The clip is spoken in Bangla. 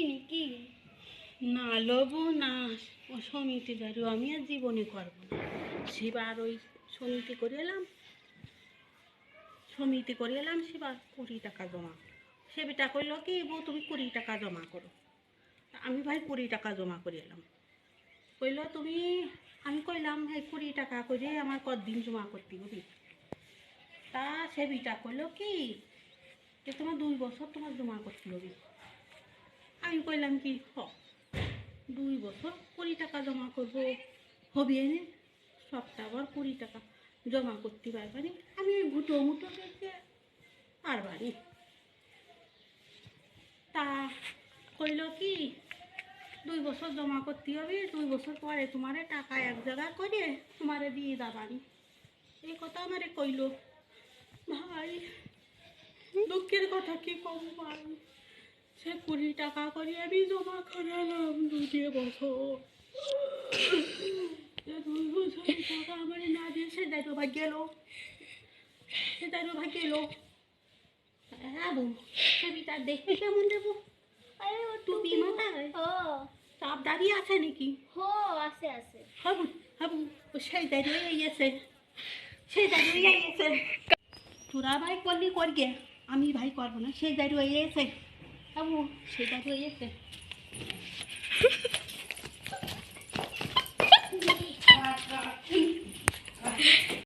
লবি নাকি? না, লব না। ও সমিতি দাঁড়িয়ে আমি আর জীবনে করব না। সেবার ওই সমিতি করে এলাম। সমিতি করে এলাম, সেবার কুড়ি টাকা জমা। সে বেটা কইলো, কি বউ, তুমি কুড়ি টাকা জমা করো। আমি ভাই কুড়ি টাকা জমা করে এলাম। কইলো, তুমি আমি কইলাম এই কুড়ি টাকা করে আমার কতদিন জমা করতে হবে? তা সে বিটা কইলো, কি? যে তোমার দুই বছর তোমার জমা করতে হবে। আমি কইলাম কি, হ, দুই বছর কুড়ি টাকা জমা করব, হবে এনে সপ্তাহ আবার কুড়ি টাকা জমা করতে পারবানি আমি ওই ঘুটো মুটো দেখে পারবানি তা কইল কি, দুই বছর জমা করতে হবে, দুই বছর পরে তোমারে টাকা এক জায়গায় করে তোমারে দিয়ে দাবানি এই কথা আমারে কইল। ভাই, দুঃখের কথা কি কম ভাই? কুড়ি টাকা করে আমি জমা করালাম দুই বছর। দুই বছর টাকা আমার না দিয়ে ভাগ গেল। সে দায়িত্ব ভাগ গেল। হ্যাঁ বউ বিটার দেখতে কেমন দেবো আরে ও টুপি মাথায়? ও দাঁড়িয়ে আছে নাকি? হো আছে আছে। হাবু হাবু ও সেই দাঁড়িয়ে গেছে। সেই দাঁড়িয়ে গেছে। তোরা ভাই করলি করগে আমি ভাই করব না সেই দাঁড়িয়ে গেছে। হাবু সেই দাঁড়িয়ে গেছে